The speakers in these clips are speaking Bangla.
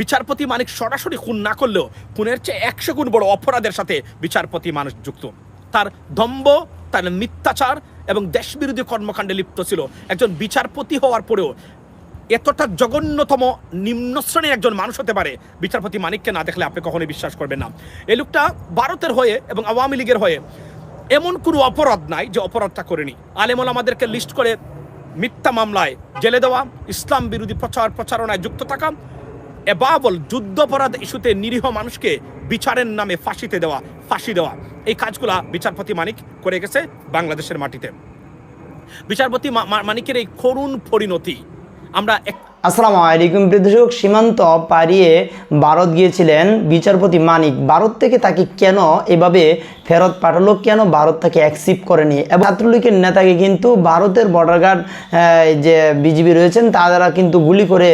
বিচারপতি মানিক সরাসরি খুন না করলেও খুনের চেয়ে একশো গুণ বড় অপরাধের সাথে বিচারপতি মানুষ যুক্ত। তার দম্ভ, তার মিথ্যাচার এবং দেশবিরোধী কর্মকাণ্ডে লিপ্ত ছিল একজন বিচারপতি হওয়ার পরেও। এতটা জঘন্যতম নিম্ন শ্রেণির একজন মানুষ হতে পারে বিচারপতি মানিককে না দেখলে আপনি কখনোই বিশ্বাস করবেন না। এই লোকটা ভারতের হয়ে এবং আওয়ামী লীগের হয়ে এমন কোনো অপরাধ নাই যে অপরাধটা করেনি। আলেমল আমাদেরকে লিস্ট করে মিথ্যা মামলায় জেলে দেওয়া, ইসলাম বিরোধী প্রচার প্রচারণায় যুক্ত থাকা এবাবল যুদ্ধপরাধ ইস্যুতে নিরীহ মানুষকে বিচারের নামে ফাঁসিতে দেওয়া, ফাঁসি দেওয়া। এই কাজগুলা বিচারপতি মানিক করে গেছে বাংলাদেশের মাটিতে। বিচারপতি মানিকের এই করুণ পরিণতি, আমরা এক আসসালামু আলাইকুম প্রিয় সীমান্ত পাড়িয়ে ভারত গিয়েছিলেন বিচারপতি মানিক। ভারত থেকে তাকে কেন এভাবে ফেরত পাঠালো? কেন ভারত তাকে অ্যাকসেপ্ট করেনি? এবং ছাত্রলীগের নেতাকে কিন্তু ভারতের বর্ডার গার্ড যে বিজিবি রয়েছেন, তারা কিন্তু গুলি করে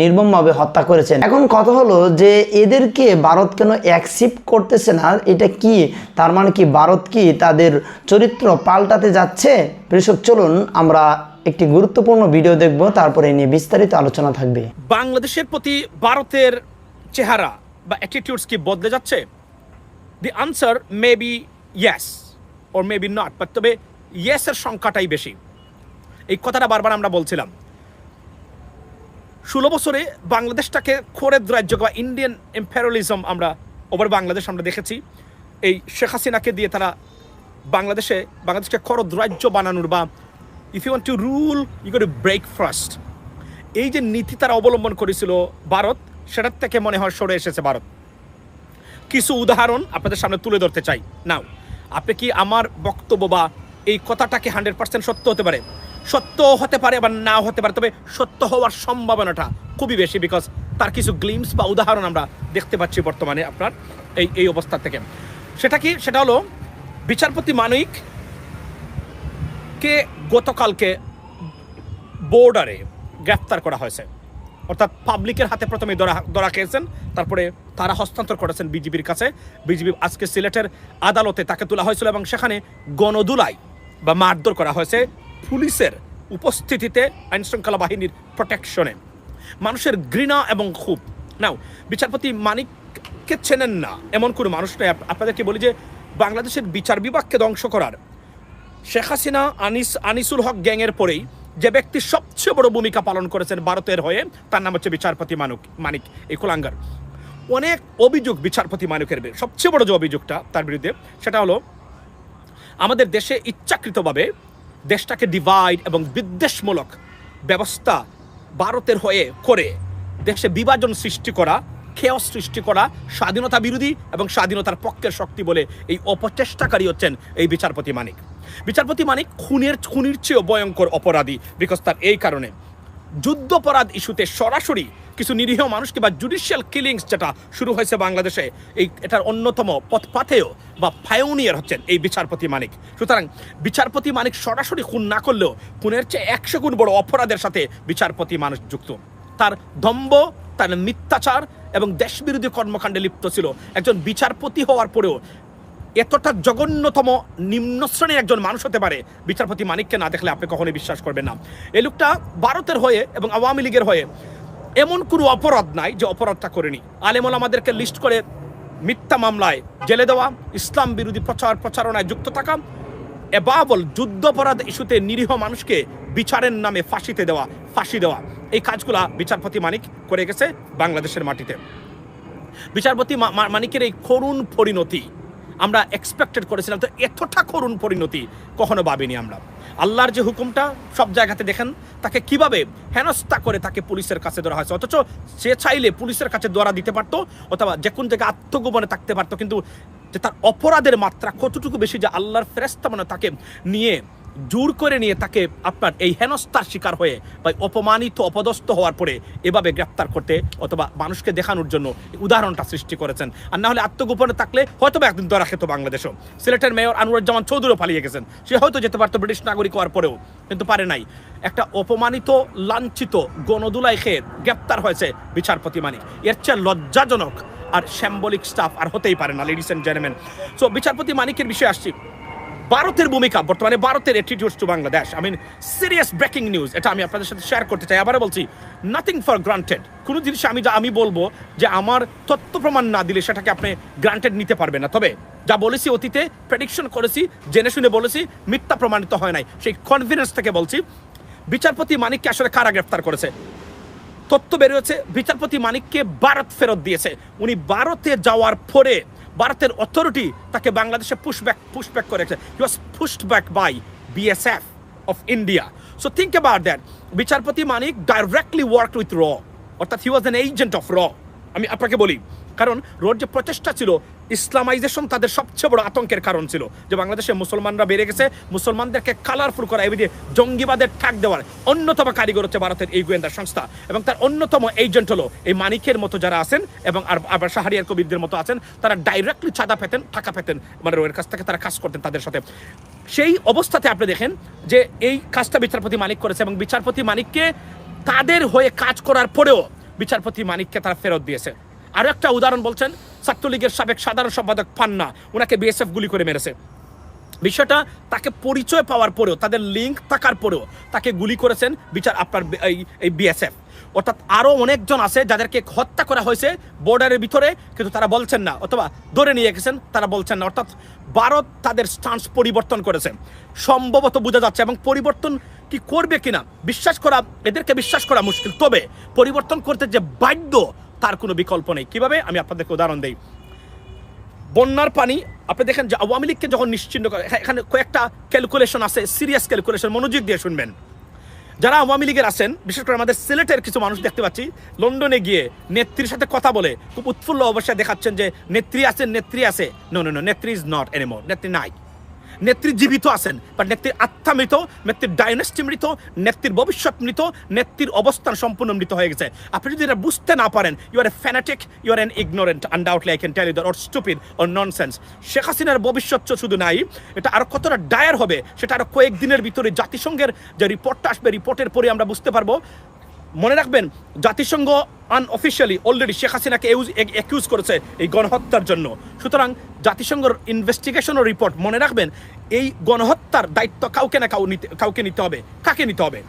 নির্মমভাবে হত্যা করেছেন। এখন কথা হলো যে এদেরকে ভারত কেন অ্যাকসেপ্ট করতেছে না? এটা কি? তার মানে কি ভারত কি তাদের চরিত্র পাল্টাতে যাচ্ছে? কৃষক চলুন আমরা একটি গুরুত্বপূর্ণ ভিডিও দেখব, তারপরে নিয়ে বিস্তারিত আলোচনা থাকবে। বাংলাদেশের প্রতি ভারতের চেহারা বা অ্যাটিটিউডস কি বদলে যাচ্ছে? The answer may be yes or may be not but তবে ইয়েসের সংখ্যাটাই বেশি। এই কথাটা বারবার আমরা বলছিলাম। ষোলো বছরে বাংলাদেশটাকে খোরেদ রাজ্য বা ইন্ডিয়ান এম্পেরিয়ালিজম আমরা ওভার বাংলাদেশ আমরা দেখেছি। এই শেখ হাসিনাকে দিয়ে তারা বাংলাদেশে, বাংলাদেশকে খরদ রাজ্য বানানোর বা if you want to rule you got break first এই যে নীতি তারা অবলম্বন করেছিল ভারত, সেটার থেকে মনে হয় সরে এসেছে ভারত। কিছু উদাহরণ আপনাদের সামনে তুলে ধরতে চাই। নাও, আপনি কি আমার বক্তব্য বা এই কথাটাকে হান্ড্রেড পার্সেন্ট সত্য হতে পারে? সত্য হতে পারে বা নাও হতে পারে, তবে সত্য হওয়ার সম্ভাবনাটা খুবই বেশি বিকজ তার কিছু গ্লিমস বা উদাহরণ আমরা দেখতে পাচ্ছি বর্তমানে আপনার এই এই অবস্থা থেকে। সেটা কি? সেটা হলো বিচারপতি মানিক কে গতকালকে বোর্ডারে গ্রেফতার করা হয়েছে। অর্থাৎ পাবলিকের হাতে প্রথমে ধরা ধরা খেয়েছেন, তারপরে তারা হস্তান্তর করেছেন বিজিবির কাছে। বিজিবি আজকে সিলেটের আদালতে তাকে তোলা হয়েছিল এবং সেখানে গণদুলাই বা মারধর করা হয়েছে পুলিশের উপস্থিতিতে আইন শৃঙ্খলা বাহিনীর প্রোটেকশনে মানুষের ঘৃণা এবং খুব নাও বিচারপতি মানিককে চেনেন না, এমন কোনো মানুষ আপ- আপনাদেরকে বলি যে, বাংলাদেশের বিচার বিভাগকে ধ্বংস করার শেখ হাসিনা, আনিস আনিসুল হক গ্যাংয়ের পরেই যে ব্যক্তি সবচেয়ে বড় ভূমিকা পালন করেছেন ভারতের হয়ে, তার নাম হচ্ছে বিচারপতি মানুক মানিক এই কুলাঙ্গার অনেক অভিযোগ বিচারপতি মানিকের। সবচেয়ে বড় যে অভিযোগটা তার বিরুদ্ধে, সেটা হলো, আমাদের দেশে ইচ্ছাকৃতভাবে দেশটাকে ডিভাইড এবং বিদ্বেষমূলক ব্যবস্থা ভারতের হয়ে করে দেশে বিভাজন সৃষ্টি করা খেয় সৃষ্টি করা, স্বাধীনতা বিরোধী এবং স্বাধীনতার পক্ষের শক্তি বলে এই অপচেষ্টাকারী হচ্ছেন এই বিচারপতি মানিক বিচারপতি মানিক খুনের খুনির চেয়েও ভয়ঙ্কর অপরাধী বিকজ তার এই কারণে। যুদ্ধপরাধ ইস্যুতে সরাসরি কিছু নিরীহ মানুষকে বা জুডিশিয়াল কিলিংস যেটা শুরু হয়েছে বাংলাদেশে, এই এটার অন্যতম পথপাথেয় বা ফায়োনিয়ার হচ্ছেন এই বিচারপতি মানিক। সুতরাং বিচারপতি মানিক সরাসরি খুন না করলেও খুনের চেয়ে একশো গুণ বড় অপরাধের সাথে বিচারপতি মানুষ যুক্ত। তার দম্ভ, তার মিথ্যাচার এবং দেশবিরোধী কর্মকাণ্ডে লিপ্ত ছিল। একজন বিচারপতি হওয়ার পরেও এতটা জঘন্যতম নিম্ন শ্রেণির একজন মানুষ হতে পারে। বিচারপতি মানিককে না দেখলে আপনি কখনোই বিশ্বাস করবেন না। এই লোকটা ভারতের হয়ে এবং আওয়ামী লীগের হয়ে এমন কোনো অপরাধ নাই যে অপরাধটা করেনি। আলেমল আমাদেরকে লিস্ট করে মিথ্যা মামলায় জেলে দেওয়া, ইসলাম বিরোধী প্রচার প্রচারণায় যুক্ত থাকা, এবাবল যুদ্ধপরাধ ইস্যুতে নিরীহ মানুষকে বিচারের নামে ফাঁসিতে দেওয়া, ফাঁসি দেওয়া। এই কাজগুলা বিচারপতি মানিক করে গেছে বাংলাদেশের মাটিতে। বিচারপতি মানিকের এই করুণ পরিণতি আমরা এক্সপেক্টেড করেছিলাম। তো এতটা করুণ পরিণতি কখনো ভাবিনি আমরা। আল্লাহর যে হুকুমটা সব জায়গাতে দেখেন, তাকে কীভাবে হেনস্থা করে তাকে পুলিশের কাছে ধরা হয়েছে। অথচ সে চাইলে পুলিশের কাছে দ্বারা দিতে পারতো, অথবা যে কোন জায়গায় আত্মগোপনে থাকতে পারতো। কিন্তু যে তার অপরাধের মাত্রা কতটুকু বেশি যে আল্লাহর ফেরেস্তা মানে তাকে নিয়ে জোর করে নিয়ে তাকে আপনার এই হেনস্থার শিকার হয়ে বা অপমানিত, অপদস্থ হওয়ার পরে এভাবে গ্রেপ্তার করতে অথবা মানুষকে দেখানোর জন্য উদাহরণটা সৃষ্টি করেছেন। আর না হলে আত্মগোপনে থাকলে হয়তো বা একদিন ধরা খেত বাংলাদেশও। সিলেটের মেয়র আনুরুজ্জামান চৌধুরীও পালিয়ে গেছেন। সে হয়তো যেতে পারতো ব্রিটিশ নাগরিক হওয়ার পরেও, কিন্তু পারে নাই। একটা অপমানিত, লাঞ্ছিত গণদুলাই খেয়ে গ্রেপ্তার হয়েছে বিচারপতি মানিক। এর চেয়ে লজ্জাজনক আর শ্যাম্বলিক স্টাফ আর হতেই পারে না লেডিস অ্যান্ড জেন্টলম্যান সো বিচারপতি মানিকের বিষয়ে আসছি। ভারতের ভূমিকা, বর্তমানে ভারতের attitudes to Bangladesh I mean serious breaking news এটা আমি আপনাদের সাথে শেয়ার করতে চাই। আবারও বলছি নাথিং ফর গ্রান্টেড কোনো জিনিস আমি যা, আমি বলব যে আমার তথ্য প্রমাণ না দিলে সেটাকে আপনি গ্রান্টেড নিতে পারবেন না। তবে যা বলেছি অতীতে প্রেডিকশন করেছি, জেনে শুনে বলেছি, মিথ্যা প্রমাণিত হয় নাই। সেই কনফিডেন্স থেকে বলছি, বিচারপতি মানিককে আসলে কারা গ্রেফতার করেছে? তথ্য বেরিয়েছে বিচারপতি মানিককে ভারত ফেরত দিয়েছে। উনি ভারতে যাওয়ার পরে ভারতের অথরিটি তাকে বাংলাদেশে পুশব্যাক পুশব্যাক করেছে। He was pushed back by BSF of India so think about that বিচারপতি মানিক ডাইরেক্টলি ওয়ার্ক উইথ র অর্থাৎ he was an agent of র আমি আপনাকে বলি, কারণ রোড যে প্রচেষ্টা ছিল ইসলামাইজেশন তাদের সবচেয়ে বড় আতঙ্কের কারণ ছিল। যে বাংলাদেশে মুসলমানরা বেড়ে গেছে, মুসলমানদেরকে কালারফুল করা এবার জঙ্গিবাদের ঠাক দেওয়ার অন্যতম কারিগর হচ্ছে ভারতের এই গোয়েন্দা সংস্থা। এবং তার অন্যতম এজেন্ট হলো এই মানিকের মতো যারা আছেন এবং আবার শাহরিয়ার কবিরদের মতো আছেন, তারা ডাইরেক্টলি চাঁদা পেতেন, টাকা পেতেন মানে রোয়ের কাছ থেকে তারা কাজ করতেন তাদের সাথে। সেই অবস্থাতে আপনি দেখেন যে এই কাজটা বিচারপতি মানিক করেছে এবং বিচারপতি মানিককে তাদের হয়ে কাজ করার পরেও বিচারপতি মানিককে তারা ফেরত দিয়েছে। আরও একটা উদাহরণ বলছেন, ছাত্রলীগের সাবেক সাধারণ সম্পাদক পান্না ওনাকে বিএসএফ গুলি করে মেরেছে। বিষয়টা তাকে পরিচয় পাওয়ার পরেও, তাদের লিঙ্ক থাকার পরেও তাকে গুলি করেছেন বিচার আপনার এই এই বিএসএফ অর্থাৎ আরও অনেকজন আছে যাদেরকে হত্যা করা হয়েছে বর্ডারের ভিতরে, কিন্তু তারা বলছেন না, অথবা ধরে নিয়ে গেছেন, তারা বলছেন না। অর্থাৎ ভারত তাদের স্টান্স পরিবর্তন করেছে। সম্ভবত বোঝা যাচ্ছে, এবং পরিবর্তন কি করবে কিনা, বিশ্বাস করা, এদেরকে বিশ্বাস করা মুশকিল। তবে পরিবর্তন করতে যে বাধ্য তার কোনো বিকল্প নেই। কীভাবে? আমি আপনাদেরকে উদাহরণ দেই। বন্যার পানি আপনি দেখেন যে আওয়ামী লীগকে যখন নিশ্চিন্ন করে হ্যাঁ, এখানে কয়েকটা ক্যালকুলেশন আছে সিরিয়াস ক্যালকুলেশন মনোযোগ দিয়ে শুনবেন। যারা আওয়ামী লীগের আছেন বিশেষ করে আমাদের সিলেটের কিছু মানুষ দেখতে পাচ্ছি লন্ডনে গিয়ে নেত্রীর সাথে কথা বলে খুব উৎফুল্ল অবস্থায় দেখাচ্ছেন যে নেত্রী আছেন নেত্রী আছে। নো নো নো নেত্রী ইজ নট এনিমোর নেত্রী নাই। নেত্রী জীবিত আছেন, বা নেত্রীর আত্মা মৃত, নেত্রীর ডাইনেস্টি মৃত, নেত্রীর ভবিষ্যৎ মৃত, নেত্রীর অবস্থান সম্পূর্ণ মৃত হয়ে গেছে। আপনি যদি এটা বুঝতে না পারেন you are a fanatic you are an ignorant undoubtedly I can tell you or stupid or nonsense Sheikh হাসিনার ভবিষ্যৎ শুধু নাই, এটা আরও কতটা ডায়ার হবে, সেটা আরও কয়েকদিনের ভিতরে জাতিসংঘের যে রিপোর্টটা আসবে রিপোর্টের পরে আমরা বুঝতে পারব। মনে রাখবেন, জাতিসংঘ আনঅফিসিয়ালি অলরেডি শেখ হাসিনাকে অ্যাকিউজ করেছে এই গণহত্যার জন্য। সুতরাং জাতিসংঘর ইনভেস্টিগেশন রিপোর্ট মনে রাখবেন, এই গণহত্যার দায়িত্ব কাউকে না কাউ নিতে, কাউকে নিতে হবে। কাকে নিতে হবে?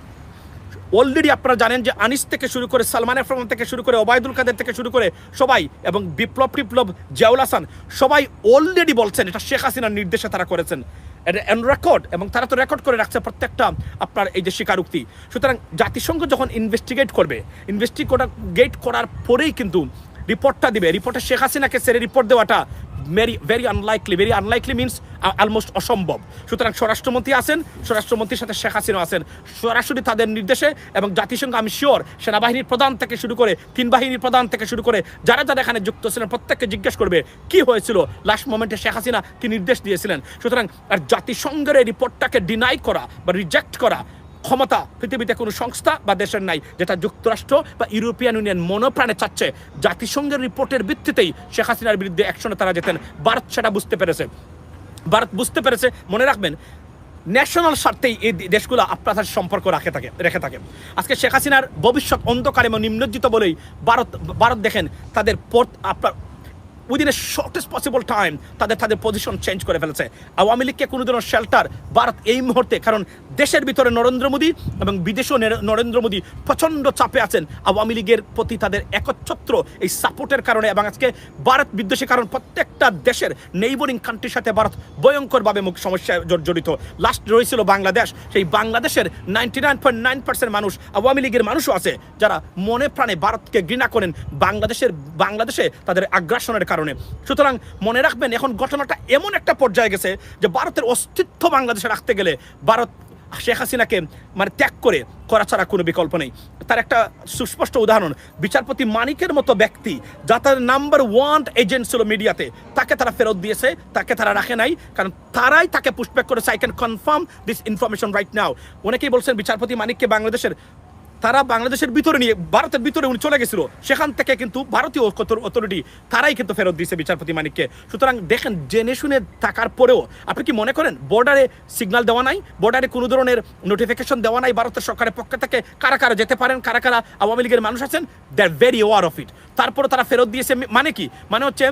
অলরেডি আপনারা জানেন যে আনিস থেকে শুরু করে সালমান এফ থেকে শুরু করে ওবায়দুল কাদের থেকে শুরু করে সবাই এবং বিপ্লব টিপ্লব জিয়াউল হাসান, সবাই অলরেডি বলছেন, এটা শেখ হাসিনার নির্দেশে তারা করেছেন। এটা রেকর্ড এবং তারা তো রেকর্ড করে রাখছে প্রত্যেকটা আপনার এই যে স্বীকারোক্তি। সুতরাং জাতিসংঘ যখন ইনভেস্টিগেট করবে ইনভেস্টিগেট করার পরেই কিন্তু রিপোর্টটা দিবে। রিপোর্টে শেখ হাসিনাকে সেরে রিপোর্ট দেওয়াটা very very unlikely very unlikely means almost অসম্ভব। সুতরাং স্বরাষ্ট্রমন্ত্রী আছেন, স্বরাষ্ট্রমন্ত্রীর সাথে শেখ হাসিনা আছেন। সরাসরি তাদের নির্দেশে এবং জাতিসংঘ আমি শিওর সেনাবাহিনীর প্রধান থেকে শুরু করে, তিন বাহিনীর প্রধান থেকে শুরু করে, যারা যারা এখানে যুক্ত ছিলেন, প্রত্যেককে জিজ্ঞেস করবে, কি হয়েছিল? লাস্ট মোমেন্টে শেখ হাসিনা কি নির্দেশ দিয়েছিলেন? সুতরাং আর জাতিসংঘের এই রিপোর্টটাকে ডিনাই করা বা রিজেক্ট করা ক্ষমতা পৃথিবীতে কোনো সংস্থা বা দেশের নাই, যেটা যুক্তরাষ্ট্র বা ইউরোপিয়ান ইউনিয়ন মনোপ্রাণে চাচ্ছে। জাতিসংঘের রিপোর্টের ভিত্তিতেই শেখ হাসিনার বিরুদ্ধে অ্যাকশনে তারা যেতেন। ভারত সেটা বুঝতে পেরেছে। ভারত বুঝতে পেরেছে, মনে রাখবেন, ন্যাশনাল স্বার্থেই এই দেশগুলো আপনার সম্পর্ক রাখে থাকে, রেখে থাকে। আজকে শেখ হাসিনার ভবিষ্যৎ অন্ধকার এবং নিম্নজ্জিত বলেই ভারত ভারত দেখেন, তাদের পথ আপনার within a shortest possible time তাদের তাদের পজিশন চেঞ্জ করে ফেলেছে। আওয়ামী লীগকে কোনো ধরনের শেল্টার ভারত এই মুহূর্তে, কারণ দেশের ভিতরে নরেন্দ্র মোদী এবং বিদেশেও নরেন্দ্র মোদী প্রচণ্ড চাপে আছেন। আওয়ামী লীগের প্রতি তাদের একচ্ছত্র এই সাপোর্টের কারণে এবং আজকে ভারত বিদ্বেষী কারণ প্রত্যেকটা দেশের নেইবরিং কান্ট্রির সাথে ভারত ভয়ঙ্করভাবে মুখ সমস্যায় জড়িত। লাস্ট রয়েছিল বাংলাদেশ। সেই বাংলাদেশের ninety nine point nine percent মানুষ, আওয়ামী লীগের মানুষও আছে যারা মনে প্রাণে ভারতকে ঘৃণা করেন বাংলাদেশের বাংলাদেশে তাদের আগ্রাসনের কারণে। সুতরাং মনে রাখবেন, এখন ঘটনাটা এমন একটা পর্যায়ে গেছে যে ভারতের অস্তিত্ব বাংলাদেশে রাখতে গেলে ভারত শেখ হাসিনাকে মানে ত্যাগ করে করা ছাড়া কোনো বিকল্প নেই। তার একটা সুস্পষ্ট উদাহরণ, বিচারপতি মানিকের মতো ব্যক্তি যা তার নাম্বার ওয়ান এজেন্ট ছিল মিডিয়াতে, তাকে তারা ফেরত দিয়েছে, তাকে তারা রাখে নাই, কারণ তারাই তাকে পুষ্পেক করেছে। I can confirm this information right now অনেকেই বলছেন বিচারপতি মানিককে বাংলাদেশের তারা বাংলাদেশের ভিতরে নিয়ে, ভারতের ভিতরে উনি চলে গেছিল। সেখান থেকে কিন্তু ভারতীয় অথরিটি, তারাই কিন্তু ফেরত দিয়েছে বিচারপতি মানিককে। সুতরাং দেখেন, জেনে শুনে থাকার পরেও আপনি কি মনে করেন বর্ডারে সিগন্যাল দেওয়া নাই? বর্ডারে কোনো ধরনের নোটিফিকেশন দেওয়া নাই ভারতের সরকারের পক্ষ থেকে? কারা কারা যেতে পারেন? কারা কারা আওয়ামী লীগের মানুষ আছেন? They are very aware of it তারপরে তারা ফেরত দিয়েছে মানে কি? মানে হচ্ছে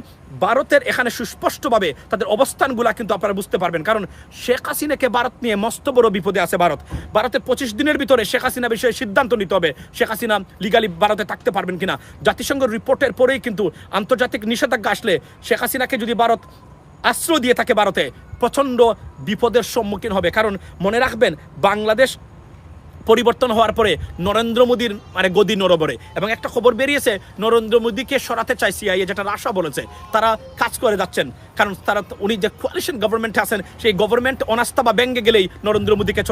ভারতের এখানে সুস্পষ্টভাবে তাদের অবস্থানগুলা কিন্তু আপনারা বুঝতে পারবেন। কারণ শেখ হাসিনাকে ভারত নিয়ে মস্ত বড় বিপদে আছে ভারত। ভারতের পঁচিশ দিনের ভিতরে শেখ হাসিনা বিষয়ে সিদ্ধান্ত নিতে হবে। শেখ হাসিনা লিগালি ভারতে থাকতে পারবেন কিনা? জাতিসংঘের রিপোর্টের পরেই কিন্তু আন্তর্জাতিক নিষেধাজ্ঞা আসলে শেখ হাসিনাকে যদি ভারত আশ্রয় দিয়ে থাকে ভারতে, প্রচণ্ড বিপদের সম্মুখীন হবে। কারণ মনে রাখবেন, বাংলাদেশ পরিবর্তন হওয়ার পরে নরেন্দ্র মোদীর মানে গদি নরবরে। এবং একটা খবর বেরিয়েছে, নরেন্দ্র মোদীকে সরাতে চাই সিআইএ যেটা রাশা বলেছে। তারা কাজ করে যাচ্ছেন। কারণ তারা উনি যে কোয়ালিশন গভর্নমেন্টে আছেন, সেই গভর্নমেন্ট অনাস্থা বা ব্যঙ্গে গেলেই নরেন্দ্র মোদীকে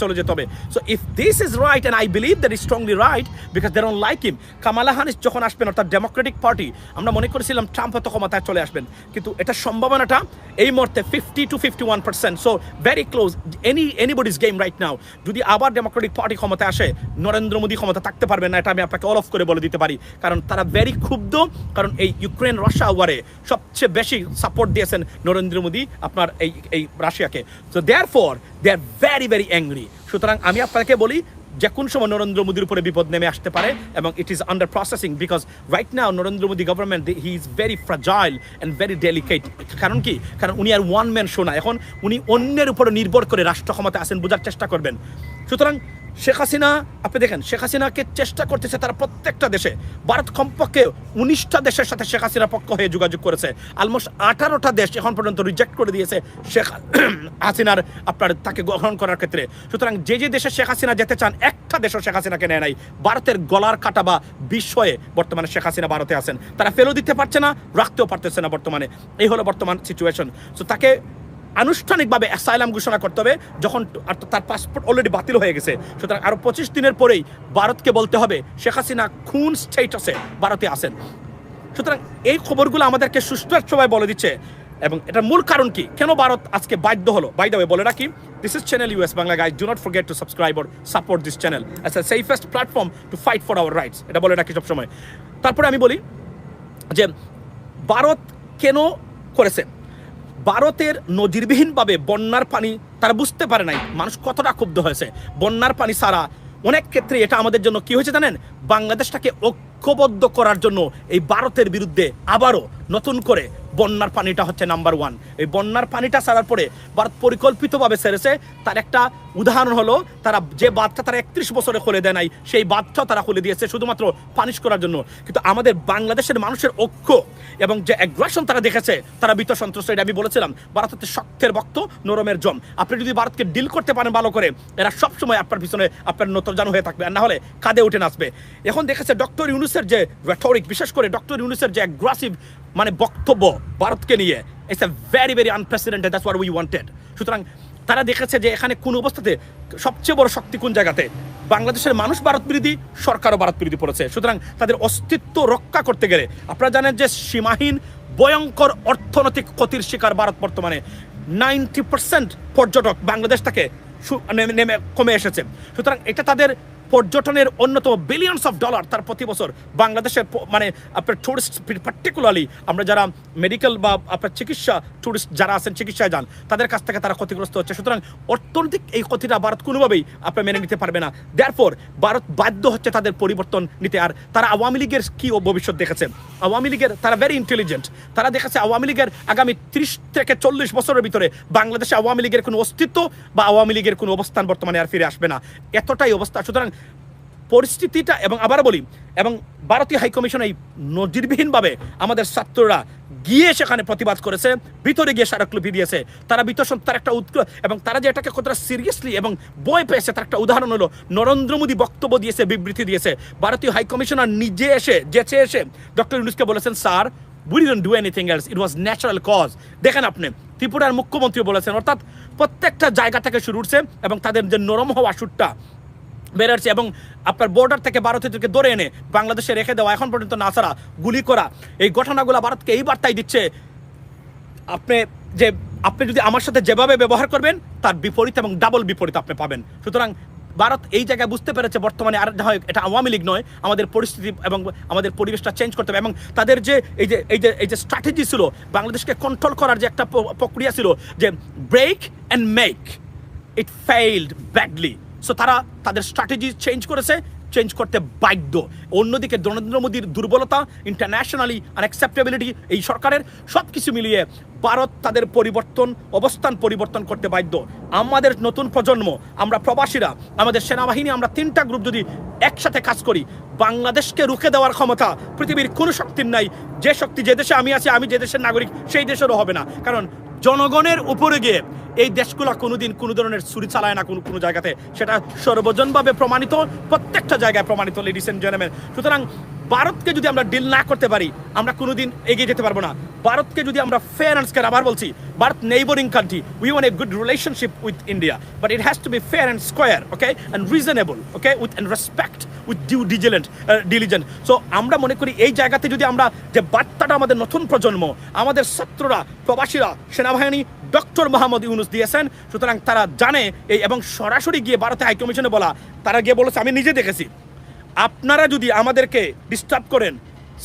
চলে যেতে হবে। So if this is right and I believe that is strongly right because they don't like him Kamala Harris যখন আসবেন, অর্থাৎ ডেমোক্রেটিক পার্টি আমরা মনে করেছিলাম ট্রাম্প হয়তো ক্ষমতায় চলে আসবেন। কিন্তু এটা সম্ভাবনাটা এই মুহূর্তে fifty two fifty one percent so very close any anybody's game right now যদি আবার ডেমোক্রেটিক পার্টি ক্ষমতায় আসে, নরেন্দ্র মোদী ক্ষমতা থাকতে পারবে না, এটা আমি আপনাকে অল অফ করে বলে দিতে পারি। কারণ তারা ভেরি ক্ষুব্ধ, কারণ এই ইউক্রেন রাশিয়া ওয়ারে সবচেয়ে বেশি সাপোর্ট দিয়েছেন নরেন্দ্র মোদী, আপনার এই এই রাশিয়াকে so therefore they are very very angry সুতরাং আমি আপনাকে বলি যে কোন সময় নরেন্দ্র মোদীর উপরে বিপদ নেমে আসতে পারে এবং it is under processing because right now Narendra Modi government he is very fragile and very delicate কারণ কি? কারণ উনি আর ওয়ান ম্যান শোনা এখন উনি অন্যের উপরে নির্ভর করে রাষ্ট্র ক্ষমতা আসেন বোঝার চেষ্টা করবেন। সুতরাং শেখ হাসিনা, আপনি দেখেন, শেখ হাসিনাকে চেষ্টা করতেছে তারা প্রত্যেকটা দেশে। ভারত কমপক্ষে উনিশটা দেশের সাথে শেখ হাসিনা পক্ষ হয়ে যোগাযোগ করেছে। অলমোস্ট আঠারোটা দেশ এখন পর্যন্ত রিজেক্ট করে দিয়েছে শেখ হাসিনার, আপনার তাকে গ্রহণ করার ক্ষেত্রে। সুতরাং যে যে দেশে শেখ হাসিনা যেতে চান, একটা দেশও শেখ হাসিনাকে নেয় নাই। ভারতের গলার কাটা বা বিষয়ে বর্তমানে শেখ হাসিনা ভারতে আছেন। তারা ফেরত দিতে পারছে না, রাখতেও পারতেছে না বর্তমানে। এই হলো বর্তমান সিচুয়েশন সো তাকে আনুষ্ঠানিকভাবে অ্যাসাইলাম ঘোষণা করতে হবে, যখন তার পাসপোর্ট অলরেডি বাতিল হয়ে গেছে। সুতরাং আরও পঁচিশ দিনের পরেই ভারতকে বলতে হবে, শেখ হাসিনা খুন স্টেটাসে ভারতে আসেন সুতরাং এই খবরগুলো আমাদেরকে সুস্থ সবাই বলে দিচ্ছে। এবং এটার মূল কারণ কি? কেন ভারত আজকে বাধ্য হলো? বাই দ্য বলে রাখি this is channel US Bangla guys do not forget to subscribe support this channel as a safest platform to fight for our rights এটা বলে রাখি সবসময়। তারপরে আমি বলি যে, ভারত কেন করেছে? ভারতের নজিরবিহীনভাবে বন্যার পানি তারা বুঝতে পারে নাই। মানুষ কতটা ক্ষুব্ধ হয়েছে। বন্যার পানি সারা অনেক ক্ষেত্রে এটা আমাদের জন্য কি হয়েছে জানেন? বাংলাদেশটাকে ঐক্যবদ্ধ করার জন্য এই ভারতের বিরুদ্ধে আবারও নতুন করে বন্যার পানিটা হচ্ছে নাম্বার ওয়ান এই বন্যার পানিটা সারার পরে ভারত পরিকল্পিতভাবে সেরেছে। তার একটা উদাহরণ হলো, তারা যে বাচ্চা তারা একত্রিশ বছরে খুলে দেয় নাই, সেই বাঁধটাও তারা খুলে দিয়েছে শুধুমাত্র পানিশ করার জন্য। কিন্তু আমাদের বাংলাদেশের মানুষের ঐক্য এবং যে অ্যাগ্রেশন তারা দেখেছে, তারা বিত সন্ত্রস্ত, এটা আমি বলেছিলাম। ভারত হচ্ছে শক্তের বক্ত নরমের জম। আপনি যদি ভারতকে ডিল করতে পারেন ভালো করে, এরা সবসময় আপনার পিছনে, আপনার নতজানু হয়ে থাকবে, আর না হলে কাঁধে উঠে নাচবে। এখন দেখেছে ডক্টর ইউনুসের যে রেটরিক বিশেষ করে ডক্টর ইউনুসের যে অ্যাগ্রেসিভ মানে বক্তব্য ভারতকে নিয়ে it's a very very unprecedented that's what we wanted সুতরাং তারা দেখেছে যে এখানে কোন অবস্থাতে সবচেয়ে বড় শক্তি কোন জায়গাতে? বাংলাদেশের মানুষ ভারত বিরোধী, সরকারও ভারত বিরোধী পড়েছে। সুতরাং তাদের অস্তিত্ব রক্ষা করতে গেলে আপনারা জানেন যে সীমাহীন, ভয়ঙ্কর অর্থনৈতিক ক্ষতির শিকার ভারত বর্তমানে। নাইনটি পার্সেন্ট পর্যটক বাংলাদেশ থেকে নেমে নেমে কমে এসেছে। সুতরাং এটা তাদের পর্যটনের অন্যতম বিলিয়নস অফ ডলার তার প্রতি বছর বাংলাদেশের মানে আপনার টুরিস্ট পার্টিকুলারলি আমরা যারা মেডিকেল বা আপনার চিকিৎসা টুরিস্ট যারা আছেন, চিকিৎসায় যান, তাদের কাছ থেকে তারা ক্ষতিগ্রস্ত হচ্ছে। সুতরাং অর্থনৈতিক এই ক্ষতিটা ভারত কোনোভাবেই আপনার মেনে নিতে পারবে না। দেয়ারফর ভারত বাধ্য হচ্ছে তাদের পরিবর্তন নিতে। আর তারা আওয়ামী লীগের কি ভবিষ্যৎ দেখেছে? আওয়ামী লীগের তারা ভেরি ইন্টেলিজেন্ট তারা দেখেছে আওয়ামী লীগের আগামী ত্রিশ থেকে চল্লিশ বছরের ভিতরে বাংলাদেশে আওয়ামী লীগের কোনো অস্তিত্ব বা আওয়ামী লীগের কোনো অবস্থান বর্তমানে আর ফিরে আসবে না। এতটাই অবস্থা। সুতরাং পরিস্থিতিটা এবং আবার বলি, এবং ভারতীয় হাইকমিশন এই নজিরবিহীনভাবে আমাদের ছাত্ররা গিয়ে সেখানে প্রতিবাদ করেছে, ভিতরে গিয়ে স্মারকলিপি দিয়েছে। তারা বিতর্ষণ, তার একটা উৎক এবং তারা যে এটাকে কতটা সিরিয়াসলি এবং বই পেয়েছে, তার একটা উদাহরণ হলো, নরেন্দ্র মোদী বক্তব্য দিয়েছে, বিবৃতি দিয়েছে। ভারতীয় হাইকমিশনার নিজে এসে, যেচে এসে ডক্টর ইউনুসকে বলেছেন, sir we didn't do anything else it was natural cause দেখেন আপনি, ত্রিপুরার মুখ্যমন্ত্রী বলেছেন, অর্থাৎ প্রত্যেকটা জায়গা থেকে শুরু উঠছে এবং তাদের যে নরম হওয়া সুরটা বেরোচ্ছে এবং আপনার বর্ডার থেকে ভারতীয়দেরকে ধরে এনে বাংলাদেশে রেখে দেওয়া এখন পর্যন্ত না ছাড়া গুলি করা। এই ঘটনাগুলো ভারতকে এই বার্তাই দিচ্ছে। আপনি যে, আপনি যদি আমার সাথে যেভাবে ব্যবহার করবেন, তার বিপরীত এবং ডাবল বিপরীত আপনি পাবেন। সুতরাং ভারত এই জায়গায় বুঝতে পেরেছে বর্তমানে আর হয়, এটা আওয়ামী লীগ নয়, আমাদের পরিস্থিতি এবং আমাদের পরিবেশটা চেঞ্জ করতে হবে এবং তাদের যে, এই যে এই যে এই যে স্ট্র্যাটেজি ছিল, বাংলাদেশকে কন্ট্রোল করার যে একটা প্রক্রিয়া ছিল যে break and make it failed badly so তারা তাদের স্ট্র্যাটেজি চেঞ্জ করেছে চেঞ্জ করতে বাধ্য। অন্যদিকে নরেন্দ্র মোদীর দুর্বলতা ইন্টারন্যাশনালি আনএক্সেপ্টেবিলিটি এই সরকারের সব কিছু মিলিয়ে ভারত তাদের পরিবর্তন, অবস্থান পরিবর্তন করতে বাধ্য। আমাদের নতুন প্রজন্ম, আমরা প্রবাসীরা, আমাদের সেনাবাহিনী, আমরা তিনটা গ্রুপ যদি একসাথে কাজ করি, বাংলাদেশকে রুখে দেওয়ার ক্ষমতা পৃথিবীর কোনো শক্তির নাই। যে শক্তি যে দেশে আমি আছি, আমি যে দেশের নাগরিক, সেই দেশেরও হবে না। কারণ জনগণের উপরে গিয়ে এই দেশগুলো কোনোদিন কোনো ধরনের ছুরি চালায় না কোনো কোনো জায়গাতে। সেটা সর্বজনভাবে প্রমাণিত, প্রত্যেকটা জায়গায় প্রমাণিত লেডিস এন্ড জেন্টলম্যান সুতরাং ভারতকে যদি আমরা ডিল না করতে পারি, আমরা কোনোদিন এগিয়ে যেতে পারব না। ভারতকে যদি আমরা ফেয়ার অ্যান্ড স্কোয়ার আবার বলছি, Bharat neighbouring country we want a good relationship with India but it has to be fair and square okay and reasonable okay with and respect with due diligent diligent so আমরা মনে করি এই জায়গাতে যদি আমরা যে বার্তাটা আমাদের নতুন প্রজন্ম, আমাদের ছাত্ররা, প্রবাসীরা, সেনাবাহিনী, ডক্টর মোহাম্মদ ইউনুস দিয়েছেন, সুতরাং তারা জানে এই, এবং সরাসরি গিয়ে ভারতে হাইকমিশনে বলা, তারা গিয়ে বলেছে, আমি নিজে দেখেছি। আপনারা যদি আমাদেরকে ডিস্টার্ব করেন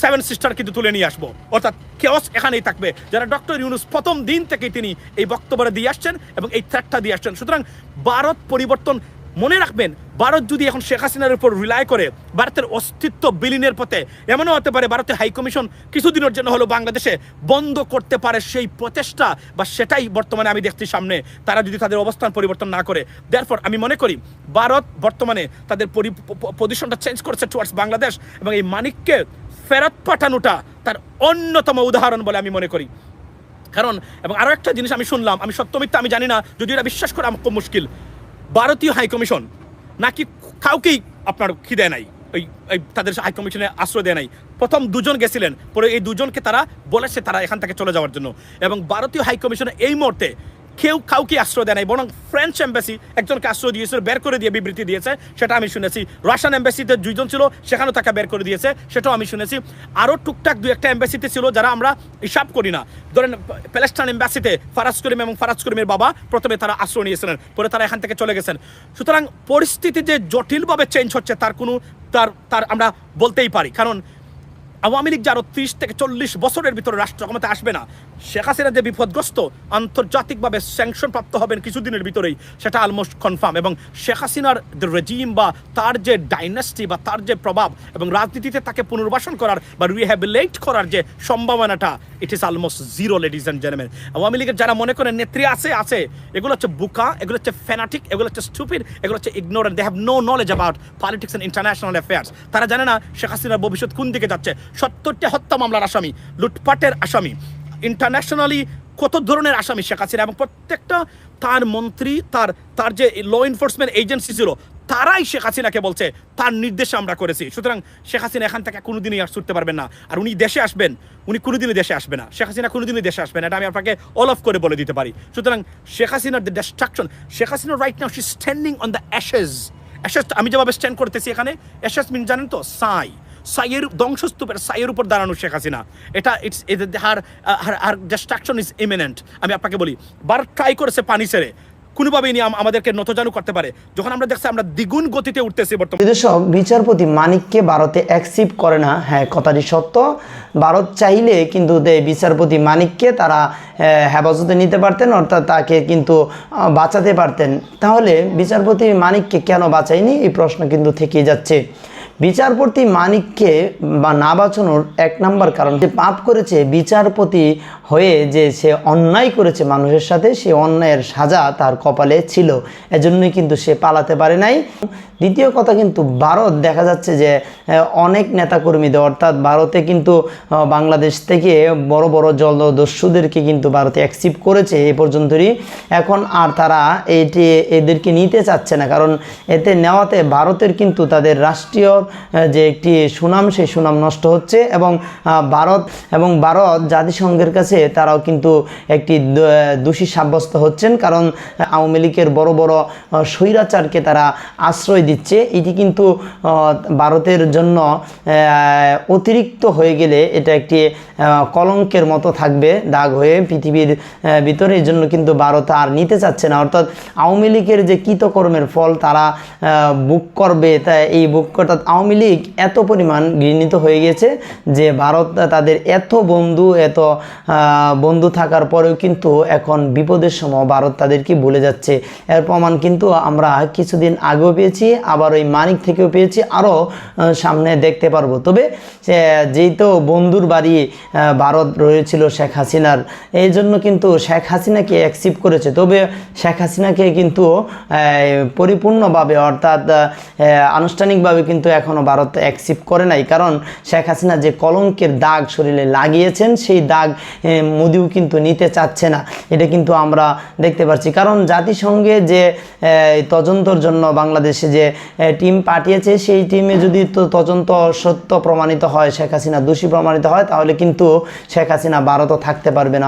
সেভেন সিস্টার কিন্তু তুলে নিয়ে আসব। অর্থাৎ কেওস এখানেই থাকবে। যারা ডক্টর ইউনুস প্রথম দিন থেকে তিনি এই বক্তব্যটা দিয়ে আসছেন এবং এই থ্রেটটা দিয়ে আসছেন। সুতরাং ভারত পরিবর্তন মনে রাখবেন, ভারত যদি এখন শেখ হাসিনার উপর রিলাই করে, ভারতের অস্তিত্ব বিলীনের পথে, এমনও হতে পারে ভারতের হাইকমিশন কিছুদিনের জন্য হলো বাংলাদেশে বন্ধ করতে পারে সেই প্রচেষ্টা, বা সেটাই বর্তমানে আমি দেখছি সামনে। তারা যদি তাদের অবস্থান পরিবর্তন না করে দেয়ারফর আমি মনে করি, ভারত বর্তমানে তাদের পজিশনটা চেঞ্জ করেছে টুয়ার্ডস বাংলাদেশ, এবং এই মানিককে ফেরত পাঠানোটা তার অন্যতম উদাহরণ বলে আমি মনে করি। কারণ, এবং আরও একটা জিনিস আমি শুনলাম, আমি সত্য মিথ্যা আমি জানি না যদি এটা বিশ্বাস করা আমার খুব মুশকিল। ভারতীয় হাইকমিশন নাকি কাউকেই আপনার খিদে নাই? ওই ওই তাদের হাইকমিশনে আশ্রয় দেয় নাই। প্রথম দুজন গেছিলেন, পরে এই দুজনকে তারা বলেছে তারা এখান থেকে চলে যাওয়ার জন্য। এবং ভারতীয় হাইকমিশনে এই মুহূর্তে কেউ কাউকে আশ্রয় দেয় নাই, বরং ফ্রেঞ্চ এম্বাসি একজনকে আশ্রয় দিয়েছিল, বের করে দিয়ে বিবৃতি দিয়েছে, সেটা আমি শুনেছি। রাশিয়ান এম্বাসিতে দুইজন ছিল, সেখানেও তাকে বের করে দিয়েছে, সেটাও আমি শুনেছি। আরও টুকটাক দু একটা এম্বাসিতে ছিল, যারা আমরা হিসাব করি না। ধরেন প্যালেস্টাইন এম্বাসিতে ফারাজ করিম এবং ফারাজ করিমের বাবা প্রথমে তারা আশ্রয় নিয়েছিলেন, পরে তারা এখান থেকে চলে গেছেন। সুতরাং পরিস্থিতি যে জটিলভাবে চেঞ্জ হচ্ছে, তার কোনো, তার তার আমরা বলতেই পারি। কারণ আওয়ামী লীগ যে ত্রিশ থেকে চল্লিশ বছরের ভিতরে রাষ্ট্র ক্ষমতা আসবে না, শেখ হাসিনা যে বিপদগ্রস্ত, আন্তর্জাতিকভাবে স্যাংশন প্রাপ্ত হবেন কিছুদিনের ভিতরেই, সেটা অলমোস্ট কনফার্ম এবং শেখ হাসিনার রেজিম বা তার যে ডাইনাস্টি বা তার যে প্রভাব এবং রাজনীতিতে তাকে পুনর্বাসন করার বা রিহ্যাবিলেট করার যে সম্ভাবনাটা it is almost zero ladies and gentleman Awami লীগের যারা মনে করেন নেত্রী আছে আছে, এগুলো হচ্ছে বুকা, এগুলো হচ্ছে ফ্যানাটিক এগুলো হচ্ছে স্টুপিড এগুলো হচ্ছে ignorant they have no knowledge about politics and international affairs তারা জানে না শেখ হাসিনার ভবিষ্যৎ কোন দিকে যাচ্ছে। সত্তরটি হত্যা মামলার আসামি, লুটপাটের আসামি ইন্টারন্যাশনালি কত ধরনের আসামি শেখ হাসিনা এবং প্রত্যেকটা তার মন্ত্রী, তার তার যে ল এনফোর্সমেন্ট এজেন্সি ছিল, তারাই শেখ হাসিনাকে বলছে, তার নির্দেশে আমরা করেছি। সুতরাং শেখ হাসিনা এখান থেকে কোনোদিনই আর ছুটতে পারবেন না। আর উনি দেশে আসবেন, উনি কোনোদিনই দেশে আসবে না। শেখ হাসিনা কোনোদিনই দেশে আসবে না, এটা আমি আপনাকে অল অফ করে বলে দিতে পারি। সুতরাং শেখ হাসিনার the destruction Sheikh Hasina right now she standing on the ashes ashes আমি যেভাবে স্ট্যান্ড করতেছি এখানে অ্যাশেজ মিন জানেন তো সাই সাইয়ের ধ্বংসস্তূপের সাইয়ের উপর দাঁড়ানো শেখ হাসিনা। এটা it's her her destruction is imminent আমি আপনাকে বলি, বার ট্রাই করেছে পানি ছেড়ে। কোনোভাবেই নিয়ে আমাদেরকে নতজানু করতে পারে। যখন আমরা দেখছি আমরা দ্বিগুণ গতিতে উঠতেছি বর্তমানে দর্শক, বিচারপতি মানিককে ভারতে অ্যাকসেপ্ট করে না। হ্যাঁ কথাটি সত্য। ভারত চাইলে কিন্তু বিচারপতি মানিককে তারা হেফাজতে নিতে পারতেন, অর্থাৎ তাকে কিন্তু বাঁচাতে পারতেন। তাহলে বিচারপতি মানিককে কেন বাঁচায়নি? এই প্রশ্ন কিন্তু থেকেই যাচ্ছে। বিচারপতি মানিককে বা না বাঁচানোর এক নাম্বার কারণ যে পাপ করেছে বিচারপতি হয়ে যে সে অন্যায় করেছে মানুষের সাথে, সে অন্যায়ের সাজা তার কপালে ছিল। এজন্যই কিন্তু সে পালাতে পারে নাই। দ্বিতীয় কথা কিন্তু ভারত, দেখা যাচ্ছে যে অনেক নেতাকর্মীদের, অর্থাৎ ভারতে কিন্তু বাংলাদেশ থেকে বড় বড় জলদস্যুদেরকে কিন্তু ভারতে অ্যাকসেপ্ট করেছে এ পর্যন্তই। এখন আর তারা এটি, এদেরকে নিতে চাচ্ছে না। কারণ এতে নেওয়াতে ভারতের কিন্তু তাদের রাষ্ট্রীয় যে একটি সুনাম, সেই সুনাম নষ্ট হচ্ছে এবং ভারত এবং ভারত জাতিসংঘের কাছে তারাও কিন্তু একটি দোষী সাব্যস্ত হচ্ছেন, কারণ আওয়ামী লীগের বড় বড় স্বৈরাচারকে তারা আশ্রয় দিচ্ছে। এটি কিন্তু ভারতের জন্য অতিরিক্ত হয়ে গেলে এটা একটি কলঙ্কের মতো থাকবে দাগ হয়ে পৃথিবীর ভিতরে। এই জন্য কিন্তু ভারত আর নিতে চাচ্ছে না। অর্থাৎ আওয়ামী লীগের যে কৃতকর্মের ফল তারা বুক করবে, তা এই বুক অর্থাৎ আওয়ামী লীগ এত পরিমাণ ঘৃণিত হয়ে গেছে যে ভারত তাদের এত বন্ধু, এত বন্ধু থাকার পরেও কিন্তু এখন বিপদের সময় ভারত তাদেরকে ভুলে যাচ্ছে। এর প্রমাণ কিন্তু আমরা কিছুদিন আগেও পেয়েছি, আবার ওই মানিক থেকেও পেয়েছি, আরও সামনে দেখতে পারব। তবে, সে, যেহেতু বন্ধুর বাড়ি ভারত রয়েছিল শেখ হাসিনার, এই জন্য কিন্তু শেখ হাসিনাকে অ্যাকসেপ্ট করেছে। তবে শেখ হাসিনাকে কিন্তু পরিপূর্ণভাবে অর্থাৎ আনুষ্ঠানিকভাবে কিন্তু এখনও ভারত অ্যাকসেপ্ট করে নাই। কারণ শেখ হাসিনা যে কলঙ্কের দাগ শরীরে লাগিয়েছেন, সেই দাগ মোদিও কিন্তু নিতে চাচ্ছে না। এটা কিন্তু আমরা দেখতে পাচ্ছি কারণ জাতিসংঘে যে তদন্তর জন্য বাংলাদেশে যে টিম পাঠিয়েছে, সেই টিমে যদি তো তদন্ত সত্য প্রমাণিত হয়, শেখ হাসিনা দোষী প্রমাণিত হয়, তাহলে কিন্তু শেখ হাসিনা ভারতও থাকতে পারবে না।